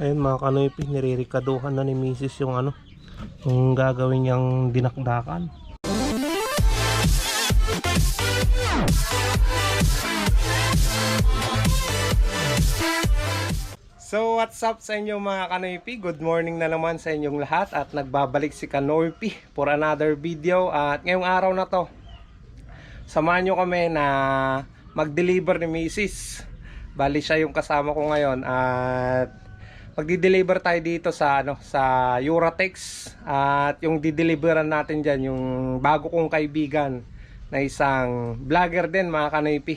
Ayun mga kanoypi, nirerikaduhan na ni Mrs. yung ano, yung gagawin niyang dinakdakan. So what's up sa inyo mga kanoypi? Good morning na naman sa inyong lahat at nagbabalik si Kanoypi for another video at ngayong araw na to samahan nyo kami na mag-deliver ni Mrs. Bali siya yung kasama ko ngayon at magdi-deliver tayo dito sa ano sa Uratex at yung di-deliveran natin diyan yung bago kong kaibigan na isang vlogger din mga kanipi.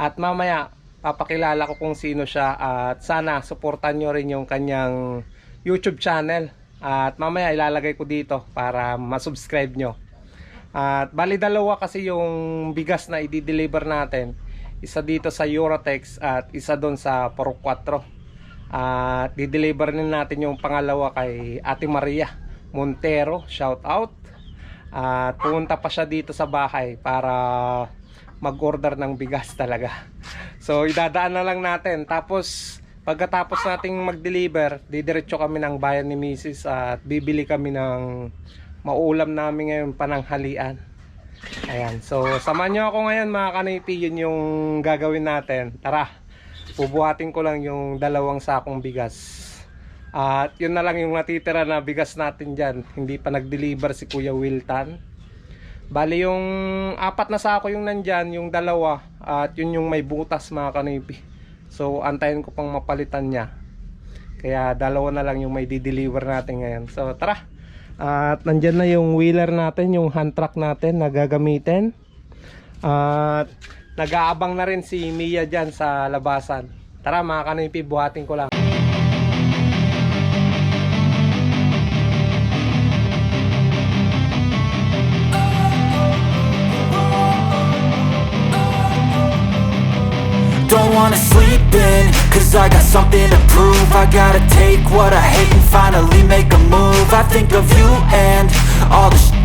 At mamaya papakilala ko kung sino siya at sana suportan nyo rin yung kanyang YouTube channel. At mamaya ilalagay ko dito para masubscribe nyo. At bali dalawa kasi yung bigas na i-deliver natin. Isa dito sa Eurotex at isa doon sa Puro 4. At di-deliver din natin yung pangalawa kay Ate Maria Montero. Shout out. At pumunta pa siya dito sa bahay para mag-order ng bigas talaga. So idadaan na lang natin. Tapos pagkatapos nating mag-deliver, didiretso kami ng bayan ni Mrs. at bibili kami ng maulam namin ngayon pananghalian. Ayan. So samahan nyo ako ngayon mga kanipi. Yun yung gagawin natin. Tara. Bubuhatin ko lang yung dalawang sakong bigas. At yun na lang yung natitira na bigas natin dyan. Hindi pa nag-deliver si Kuya Wiltan. Bali yung apat na sako yung nandyan, yung dalawa. At yun yung may butas mga kanipi. So antayin ko pang mapalitan niya. Kaya dalawa na lang yung may di-deliver natin ngayon. So tara. At nandyan na yung wheeler natin, yung hand truck natin na gagamitin. At nag-aabang na rin si Mia dyan sa labasan. Tara mga kanipi, buhatin ko lang. Don't wanna sleep in, cause I got something to prove I gotta take what I hate and finally make a move I think of you and all the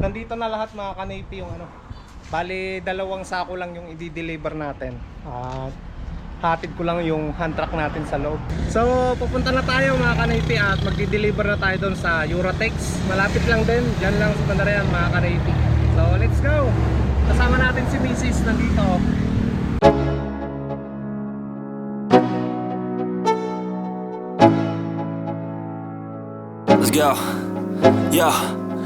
Nandito na lahat mga kanipi yung ano. Bali, dalawang sako lang yung i-deliver natin. At hatid ko lang yung hand truck natin sa loob. So, pupunta na tayo mga kanipi at magdi-deliver na tayo doon sa Eurotex. Malapit lang din, dyan lang sa Pandarean mga kanipi. So, let's go! Kasama natin si Mrs. nandito. Let's go. Yo.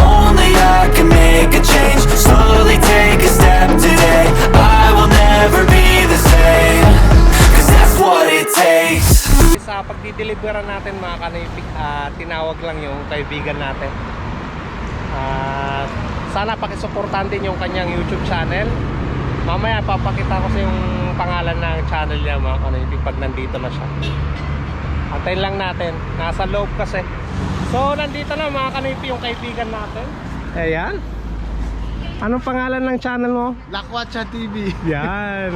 Only I can make a change Slowly take a step today I will never be the same Cause that's what it takes Sa pagdi-deliveran natin mga kanipi, ah, tinawag lang yung kaibigan natin. At sana pakisuportahan din yung kanyang YouTube channel. Mamaya papakita ko sa yung pangalan ng channel niya mga kanipi pag nandito na siya. Antayin lang natin. Nasa loob kasi. So nandito na mga kanipi yung kaibigan natin. Ayan. Anong pangalan ng channel mo? Lakwacha TV. Yan.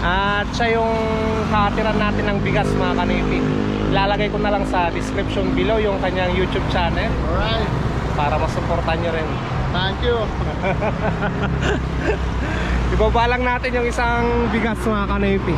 At siya yung katiran natin ng bigas mga kanipi. Ilalagay ko na lang sa description below yung kanyang YouTube channel Alright. para masuportan nyo rin. Thank you. Ibaba lang natin yung isang bigas mga kanipi.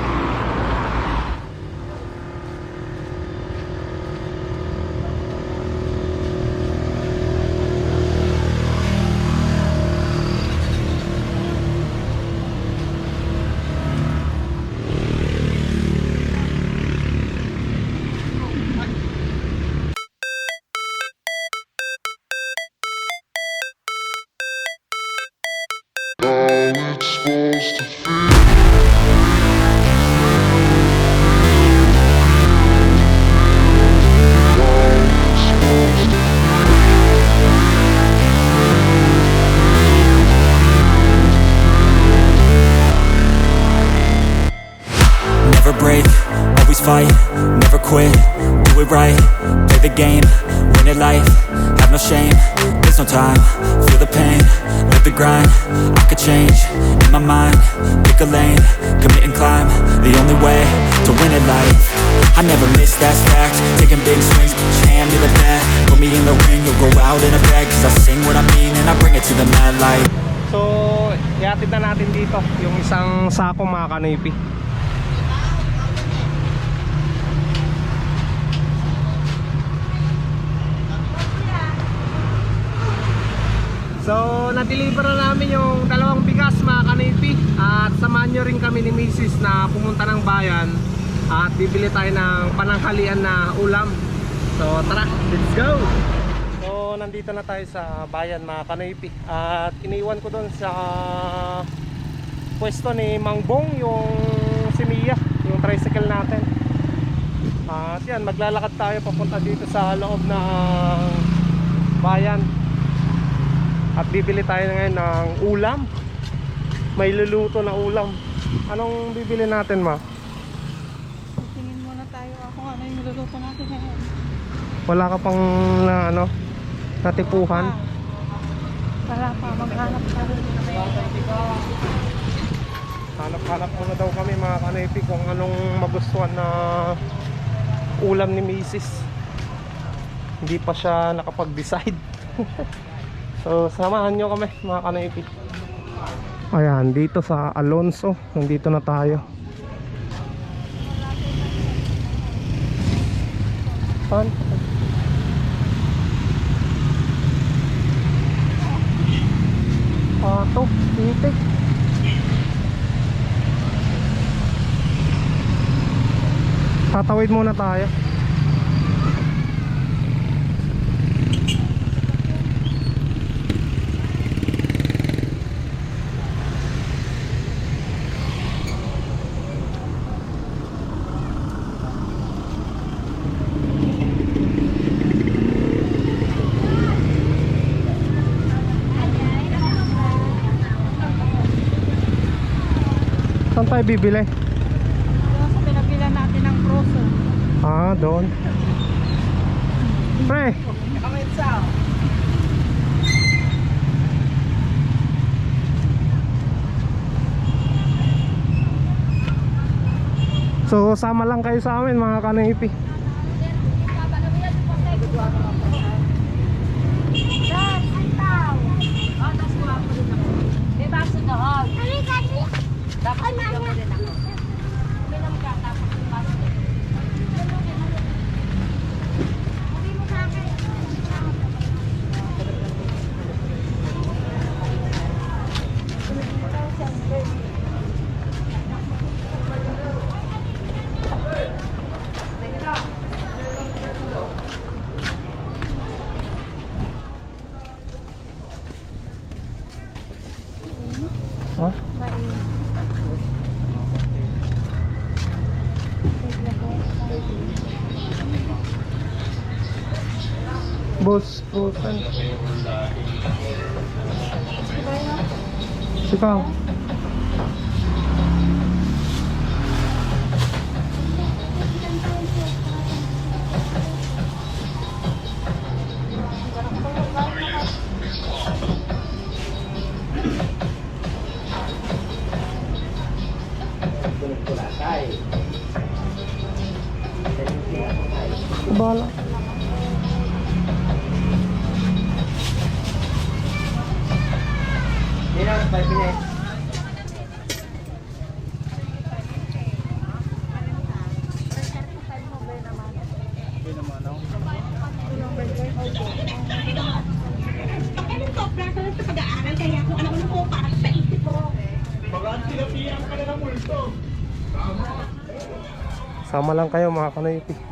Never in my mind, pick a lane, commit and climb, the only way to win it life, I never miss, that's fact, taking big swings, your hand to the bat, put me in the ring, you'll go out in a bag, cause I sing what I mean and I bring it to the mad light. So, iatid na natin dito yung isang sako mga kanipi. So, na-deliver na namin yung dalawang bigas mga kanipi At samahan nyo rin kami ni Mrs. na pumunta ng bayan At bibili tayo ng pananghalian na ulam So, tara, let's go! So, nandito na tayo sa bayan mga kanipi At iniwan ko doon sa pwesto ni Mang Bong yung si Mia, yung tricycle natin At yan, maglalakad tayo papunta dito sa loob ng bayan at bibili tayo ngayon ng ulam. May luluto na ulam. Anong bibili natin, ma? Tingin muna tayo ako ano yung niluluto natin ngayon. Wala ka pang na ano, natipuhan? Wala pa, maghanap pa rin. Hanap-hanap muna daw kami mga kanepi kung anong magustuhan na ulam ni Mrs. Hindi pa siya nakapag-decide. so, samahan nyo kami mga kanepi. Ayan, dito sa Alonso. Nandito na tayo. Saan? Ah, to, titik. Tatawid muna tayo. Tayo bibili? Yung sa pinabilan natin ng proso. Ah, doon. Pre! So, sama lang kayo sa amin mga kanipi. không? Bola. Ko. Sama lang kayo mga kanoypi.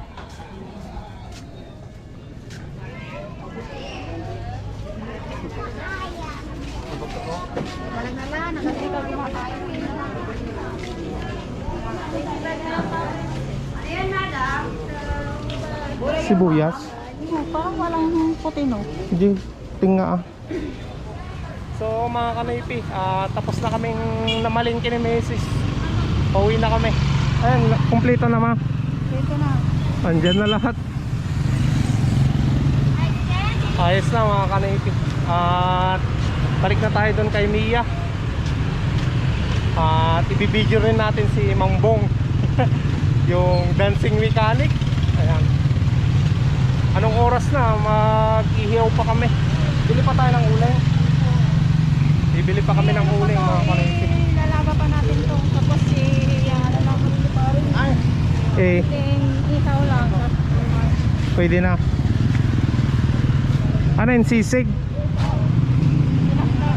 Sibuyas? Oh, parang walang puti no. Hindi, tinga ah. So mga kanoypi, ah, tapos na kaming namalingki ni Macy's. Pauwi na kami. Ayan, kumpleto na ma. Dito na. Andyan na lahat. Ayos na mga kanoypi. At balik na tayo doon kay Mia. At ibibideo rin natin si Mang Bong. yung dancing mechanic. Anong oras na? Mag-ihiyaw pa kami. Bili pa tayo ng uling. Bibili pa kami ng uling mga kanoypi. Eh, lalaga pa natin to. Tapos si yan, lalaga pa rin. Eh, Then, ikaw lang. pwede na. Ano yung sisig?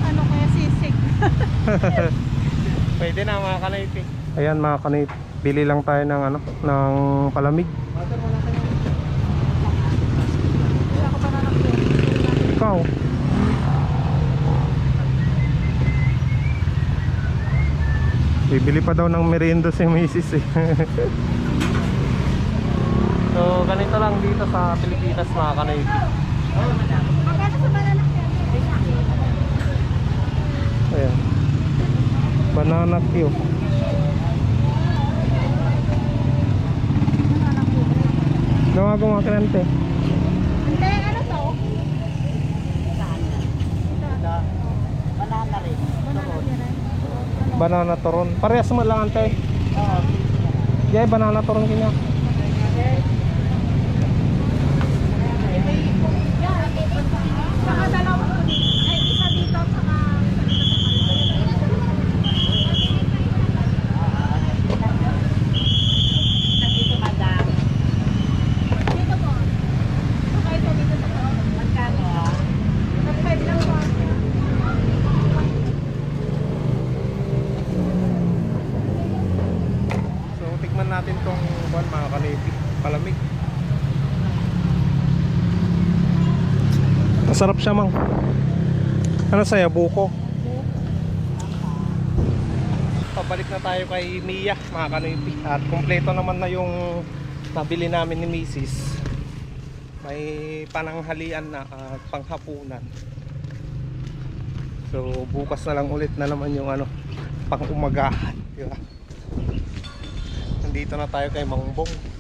Ano kaya sisig? Pwede na mga kanaypi. Ayan mga kanaypi. Bili lang tayo ng ano, ng palamig. Wala ko pa na Ikaw. Bibili pa daw ng merienda si Mrs. eh. so ganito lang dito sa Pilipinas mga banana? Ayan. Banana Q. Gawa ko mga kliyente. Ante, ano to? Banana rin. Banana rin. Banana turon. Parehas mo lang ante. Yay, banana turon kanya. Saka dalawa ko dito. Ay, isa dito, saka isa dito sa Dito madam. Dito po. Saka ito dito sa po. Magkano ah? Nag-five lang po. So, tikman natin tong buwan mga kanipi. Palamig. Masarap siya mang. Ano sa'yo? Buko? Pabalik na tayo kay Mia mga kanipi. At kumpleto naman na yung nabili namin ni Mrs. May pananghalian na at panghapunan. So bukas na lang ulit na naman yung ano pang umagahan, di ba? Nandito na tayo kay Mangbong.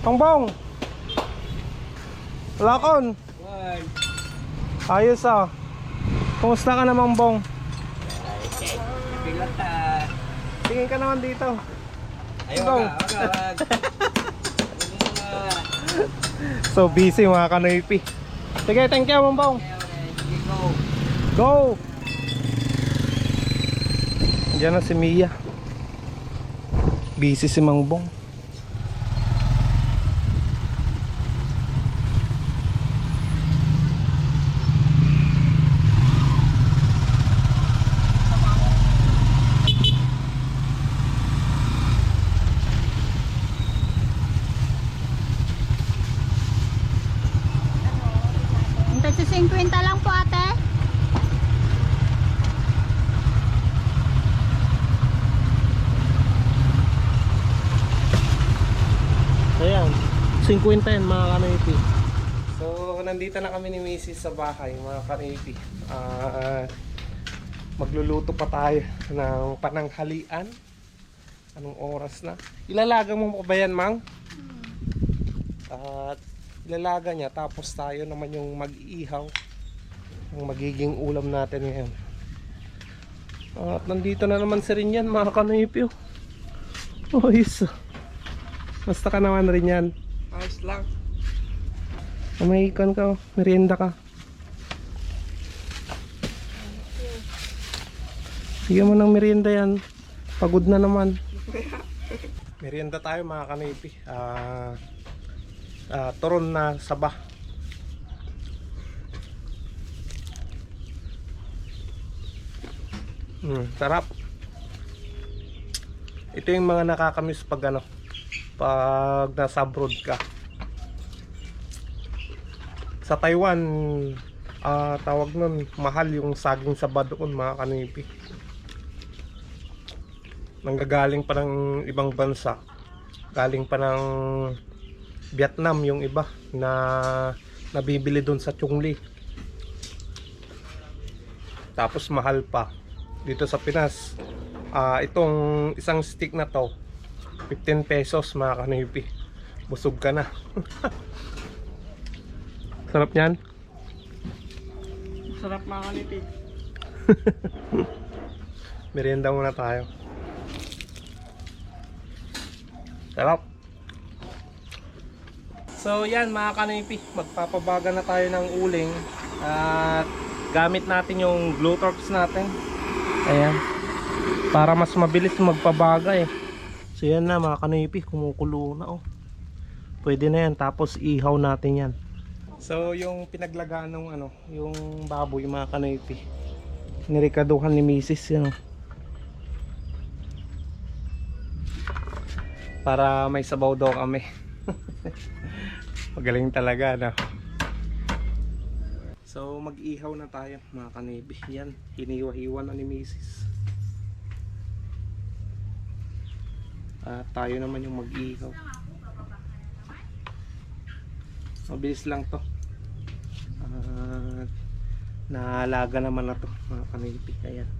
Mangbong! Lakon! Ayos ah. Kumusta ka na Mangbong? Bilang ta. Tingin ka naman dito. Go. ka, wag. So busy mga kanoypi. Sige, thank you Mangbong. Go. Go! Diyan na si Mia. Busy si Mangbong. Ito si 50 lang po ate. Ayan, 50 yan mga kanipi. So, nandito na kami ni Mrs. sa bahay, mga kanipi. Ah, magluluto pa tayo ng pananghalian. Anong oras na? Ilalaga mo pa ba yan, Mang? At ilalaga niya, tapos tayo naman yung mag-iihaw. Ang magiging ulam natin ngayon. At nandito na naman si rin yan mga kanoypi oh. Oh, yes. Basta ka naman rin yan. Ayos lang. Umahikan ka oh. Merienda ka. Bigyan mo ng merienda yan. Pagod na naman. merienda tayo mga kanipi. Ah, ah, turon na saba. Mm, sarap. Ito yung mga nakakamiss pag ano, pag nasa abroad ka. Sa Taiwan, ah tawag nun, mahal yung saging saba doon mga kanipi. Nanggagaling pa ng ibang bansa. Galing pa ng Vietnam yung iba na nabibili doon sa Chungli. Tapos mahal pa. Dito sa Pinas, ah itong isang stick na to, 15 pesos mga kanipi. Busog ka na. Sarap niyan. Sarap mga kanipig. Merienda muna tayo. Sarap. So yan mga kanipi, magpapabaga na tayo ng uling at gamit natin yung glue torps natin. Ayan. Para mas mabilis magpabaga eh. So yan na mga kanipi, kumukulo na oh. Pwede na yan tapos ihaw natin yan. So yung pinaglagaan ng ano, yung baboy mga kanipi. Nirekaduhan ni Mrs. yan oh. para may sabaw daw kami magaling talaga no so mag-ihaw na tayo mga kanibi yan hiniwa-hiwa na ni Mrs. at tayo naman yung mag-ihaw mabilis lang to. At naalaga naman na to mga kanibi ayan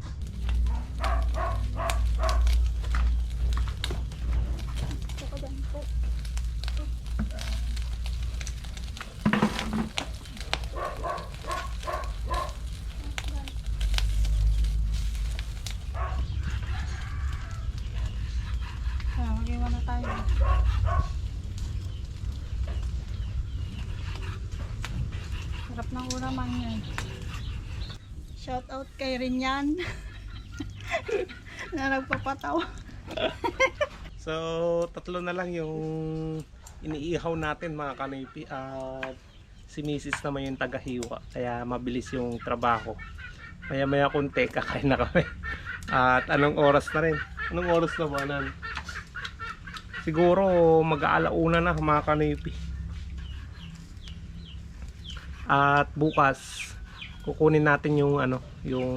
Ah, mag-iwan na tayo. Sarap ng ulaman yan. Shout out kay Rinyan. na nagpapatawa. So, tatlo na lang yung iniihaw natin mga kanipi at si Mrs. naman yung tagahiwa kaya mabilis yung trabaho maya maya konti kakain na kami at anong oras na rin anong oras na ba nan siguro mag-aalauna na mga kanipi at bukas kukunin natin yung ano yung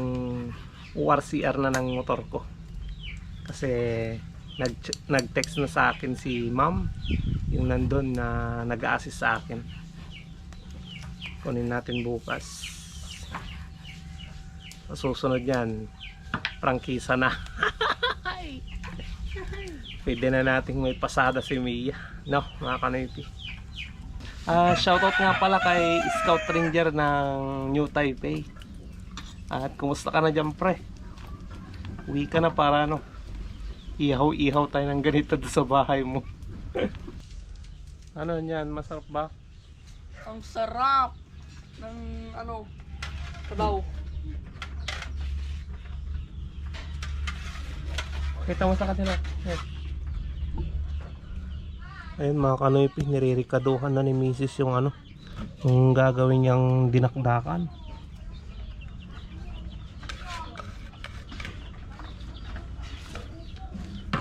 URCR na ng motor ko. Kasi nag nag-text na sa akin si ma'am yung nandun na nag-assist sa akin. Kunin natin bukas. Susunod yan prangkisa na. Pwede na nating may pasada si Mia no mga kanipi Ah, shoutout nga pala kay Scout Ranger ng New Taipei. At kumusta ka na dyan pre? Uwi ka na para ano, ihaw-ihaw tayo ng ganito sa bahay mo. ano yan, masarap ba? Ang sarap ng ano, sabaw. Kita mo sa kanila. Yan. Ayun mga kanoypi, nirerikaduhan na ni Mrs. yung ano, yung gagawin niyang dinakdakan.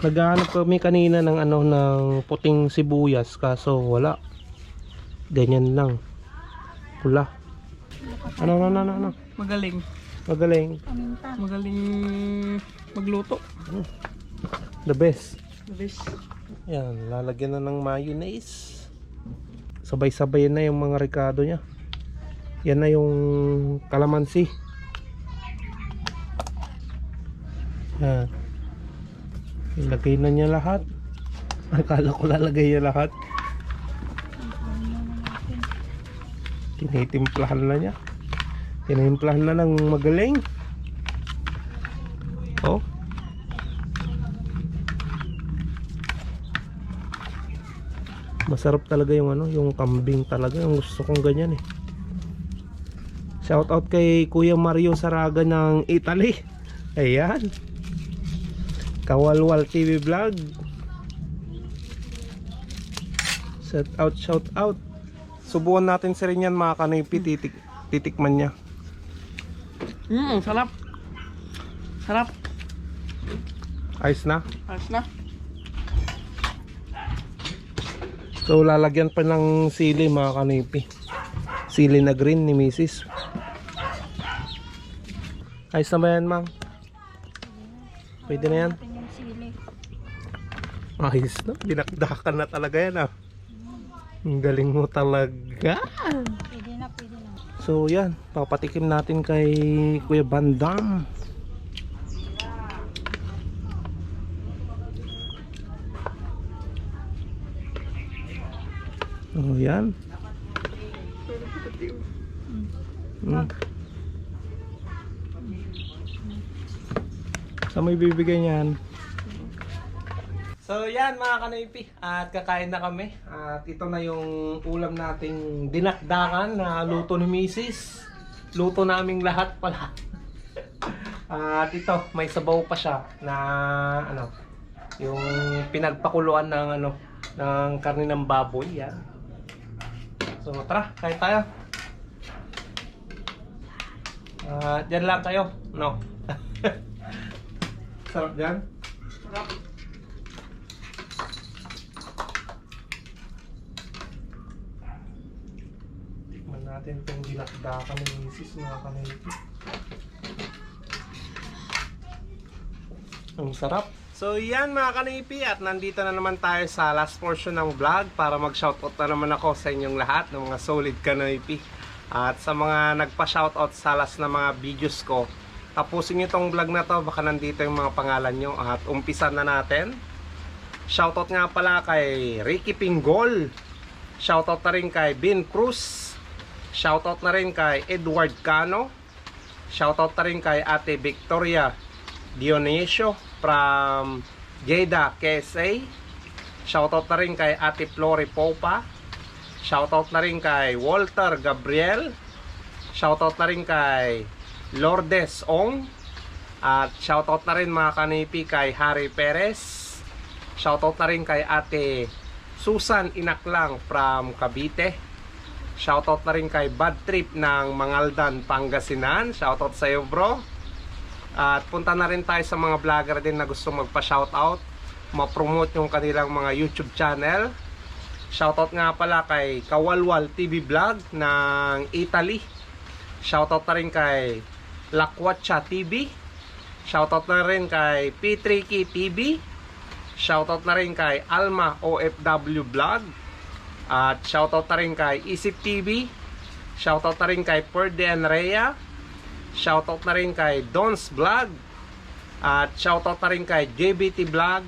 Naghahanap kami kanina ng ano ng puting sibuyas kaso wala. Ganyan lang. Pula. Ano ano ano ano. Magaling. Magaling. Magaling magluto. The best. The best. Yan, lalagyan na ng mayonnaise. Sabay-sabay na yung mga ricado niya. Yan na yung kalamansi. Yan. Ilagay na niya lahat. Akala ko lalagay niya lahat. Tinitimplahan na niya. Tinimplahan na ng magaling. Masarap talaga yung ano, yung kambing talaga. Yung gusto kong ganyan eh. Shout out kay Kuya Mario Saraga ng Italy. Ayan. Kawalwal TV Vlog. Shout out, shout out. Subukan natin sa rin yan mga kanipi. Titik, titikman niya. Hmm, sarap. Sarap. Ayos na. Ayos na. So lalagyan pa ng sili mga kanipi. Sili na green ni Mrs. Ayos na ba yan, Mang? Pwede na yan? Ayos na. Dinakdakan na talaga yan ah. Ang galing mo talaga. Pwede na, pwede na. So yan, papatikim natin kay Kuya Bandam. Oh yan. Mm. Saan may bibigay niyan? So yan mga kanipi at kakain na kami at ito na yung ulam nating dinakdakan na luto ni Mrs. Luto naming lahat pala. at ito may sabaw pa siya na ano yung pinagpakuluan ng ano ng karne ng baboy yan. So tara, kain tayo. Ah, dyan lang kayo, no? Sarap dyan. Sarap. Tikman natin itong dinakdakan ng misis mga kanilpi. Ang sarap. So yan mga kanipi at nandito na naman tayo sa last portion ng vlog para mag-shoutout na naman ako sa inyong lahat ng mga solid kanipi. At sa mga nagpa-shoutout sa last na mga videos ko, tapusin nyo itong vlog na to baka nandito yung mga pangalan nyo at umpisan na natin. Shoutout nga pala kay Ricky Pingol. Shoutout na rin kay Bin Cruz. Shoutout na rin kay Edward Cano. Shoutout na rin kay Ate Victoria Dionisio from Jeddah, KSA. Shoutout na rin kay Ate Flori Popa. Shoutout na rin kay Walter Gabriel. Shoutout na rin kay Lourdes Ong. At shoutout na rin mga kanipi kay Harry Perez. Shoutout na rin kay Ate Susan Inaklang from Cavite. Shoutout na rin kay Bad Trip ng Mangaldan, Pangasinan. Shoutout sa iyo bro. At punta na rin tayo sa mga vlogger din na gusto magpa-shoutout. Ma-promote yung kanilang mga YouTube channel. Shoutout nga pala kay Kawalwal TV Vlog ng Italy. Shoutout na rin kay Lakwatcha TV. Shoutout na rin kay P3K TV. Shoutout na rin kay Alma OFW Vlog. At shoutout na rin kay Isip TV. Shoutout na rin kay Perde Rhea. Shoutout na rin kay Don's Vlog. At shoutout na rin kay JBT Vlog.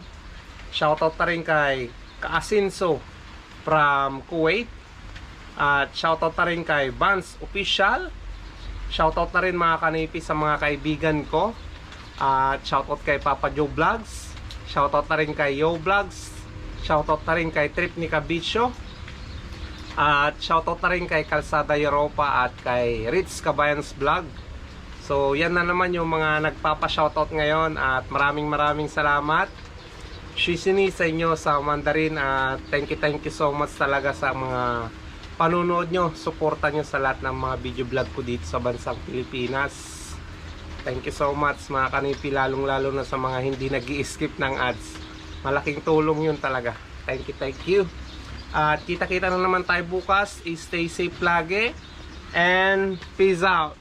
Shoutout na rin kay Kaasinso from Kuwait. At shoutout na rin kay Vance Official. Shoutout na rin mga kanipi sa mga kaibigan ko. At shoutout kay Papa Joe Vlogs. Shoutout na rin kay Yo Vlogs. Shoutout na rin kay Trip ni Cabicho. At shoutout na rin kay Kalsada Europa at kay Ritz Cabayans Vlog. So yan na naman yung mga nagpapa-shoutout ngayon at maraming maraming salamat. Shishini sa inyo sa Mandarin at thank you thank you so much talaga sa mga panunood nyo, suporta nyo sa lahat ng mga video vlog ko dito sa bansang Pilipinas. Thank you so much mga kanipi lalong lalo na sa mga hindi nag skip ng ads. Malaking tulong yun talaga. Thank you, thank you. At kita-kita na naman tayo bukas. Stay safe lagi. And peace out.